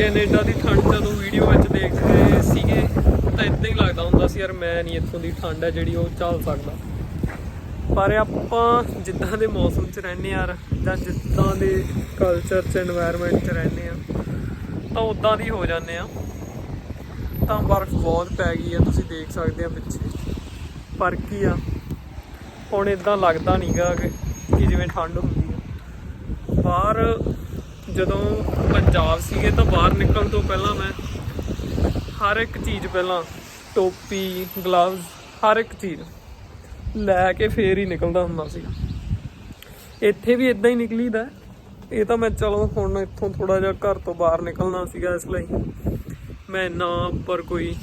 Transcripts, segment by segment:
Canada ਦੀ ਠੰਡ ਜਦੋਂ video ਵਿੱਚ ਦੇਖਦੇ ਸੀਗੇ, ਤਾਂ ਇਦਾਂ ਹੀ ਲੱਗਦਾ ਹੁੰਦਾ ਸੀ, ਯਾਰ ਮੈਂ ਨਹੀਂ ਇੱਥੋਂ ਦੀ ਠੰਡ ਹੈ ਜਿਹੜੀ ਉਹ ਝੱਲ ਸਕਦਾ। ਪਰ ਆਪਾਂ ਜਿੱਦਾਂ ਦੇ ਮੌਸਮ 'ਚ ਰਹਿੰਦੇ ਆ ਜਾਂ ਜਿੱਦਾਂ ਦੇ ਕਲਚਰ 'ਚ এনवायरमेंट 'ਚ ਰਹਿੰਦੇ ਆ ਤਾਂ ਉਦਾਂ ਦੀ ਹੋ ਜਾਂਦੇ ਆ ਤਾਂ ਬਰਫ਼ ਬਹੁਤ ਪੈ ਗਈ ਆ, ਤੁਸੀਂ ਦੇਖ ਸਕਦੇ ਆ ਪਿੱਛੇ। ਪਰ ਕੀ ਆ, ਹੁਣ ਇਦਾਂ ਲੱਗਦਾ ਨਹੀਂਗਾ ਕਿ ਜਿਵੇਂ ਠੰਡ ਹੁੰਦੀ ਆ। ਬਾਹਰ ਜਦੋਂ ਪੰਜਾਬ ਸੀਗੇ ਤਾਂ ਬਾਹਰ ਨਿਕਲਣ ਤੋਂ ਪਹਿਲਾਂ ਮੈਂ ਹਰ ਇੱਕ ਚੀਜ਼ ਪਹਿਲਾਂ ਟੋਪੀ ਗਲਵਜ਼ ਹਰ ਇੱਕ ਚੀਜ਼ ਲੈ ਕੇ ਫੇਰ ਹੀ ਨਿਕਲਦਾ ਹੁੰਦਾ ਸੀ। ਇੱਥੇ ਵੀ ਇਦਾਂ ਹੀ ਨਿਕਲੀਦਾ। ਇਹ ਤਾਂ ਮੈਂ ਚਲੋ ਹੁਣ ਇੱਥੋਂ ਥੋੜਾ ਜਿਹਾ ਘਰ ਤੋਂ ਬਾਹਰ ਨਿਕਲਣਾ ਸੀਗਾ ਇਸ ਲਈ ਮੈਂ ਨਾ ਉੱਪਰ ਕੋਈ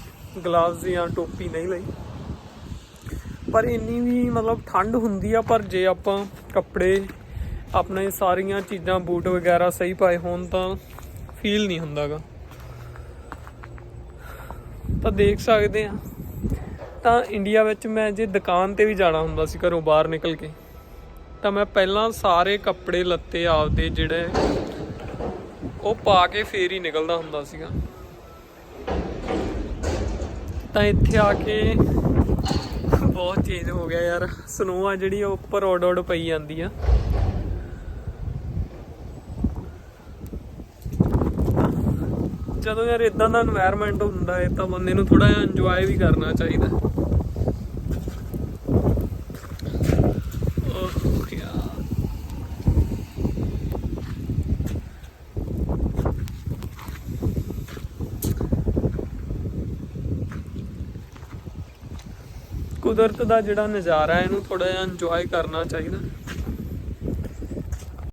ਗਲਾਵਜ਼ ਜਾਂ ਟੋਪੀ ਨਹੀਂ ਲਈ। ਪਰ ਇੰਨੀ ਵੀ ਮਤਲਬ ਠੰਡ ਹੁੰਦੀ ਆ, ਪਰ ਜੇ ਆਪਾਂ ਕੱਪੜੇ ਆਪਣੇ ਸਾਰੀਆਂ ਚੀਜ਼ਾਂ ਬੂਟ ਵਗੈਰਾ ਸਹੀ ਪਾਏ ਹੋਣ ਤਾਂ ਫੀਲ ਨਹੀਂ ਹੁੰਦਾਗਾ। ਤਾਂ ਦੇਖ ਸਕਦੇ ਆ ਤਾਂ ਇੰਡੀਆ ਵਿੱਚ ਮੈਂ ਜੇ ਦੁਕਾਨ ਤੇ ਵੀ ਜਾਣਾ ਹੁੰਦਾ ਸੀ ਘਰੋਂ ਬਾਹਰ ਨਿਕਲ ਕੇ, ਤਾਂ ਮੈਂ ਪਹਿਲਾਂ ਸਾਰੇ ਕੱਪੜੇ ਲੱਤੇ ਆਪਦੇ ਜਿਹੜੇ ਉਹ ਪਾ ਕੇ ਫੇਰ ਹੀ ਨਿਕਲਦਾ ਹੁੰਦਾ ਸੀਗਾ। ਤਾਂ ਇੱਥੇ ਆ ਕੇ ਬਹੁਤ ਚੇਂਜ ਹੋ ਗਿਆ ਯਾਰ। ਸਨੋ ਆ ਜਿਹੜੀ ਉਹ ਉੱਪਰ ਔਡ ਔਡ ਪਈ ਜਾਂਦੀ ਆ। ਜਦੋਂ ਯਾਰ ਇਦਾਂ ਦਾ এনवायरमेंट ਹੁੰਦਾ ਹੈ, ਤਾਂ ਬੰਦੇ ਨੂੰ ਥੋੜਾ ਜਿਹਾ ਇੰਜੋਏ ਵੀ ਕਰਨਾ ਚਾਹੀਦਾ। ਕੁਦਰਤ ਦਾ ਜਿਹੜਾ ਨਜ਼ਾਰਾ ਇਹਨੂੰ ਥੋੜਾ ਜਿਹਾ ਇੰਜੋਏ ਕਰਨਾ ਚਾਹੀਦਾ।